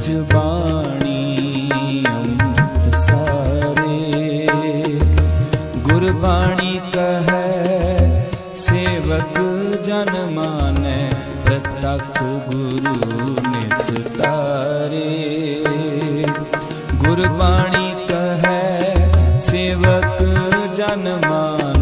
ਅਜ ਬਾਣੀ ਅੰਮ੍ਰਿਤ ਸਾਰੇ ਗੁਰਬਾਣੀ ਕਹੈ, ਸੇਵਕ ਜਨ ਮਾਨੈ, ਪ੍ਰਤਖ ਗੁਰੂ ਨਿਸਤਾਰੇ। ਗੁਰਬਾਣੀ ਕਹੈ, ਸੇਵਕ ਜਨ ਮਾਨੈ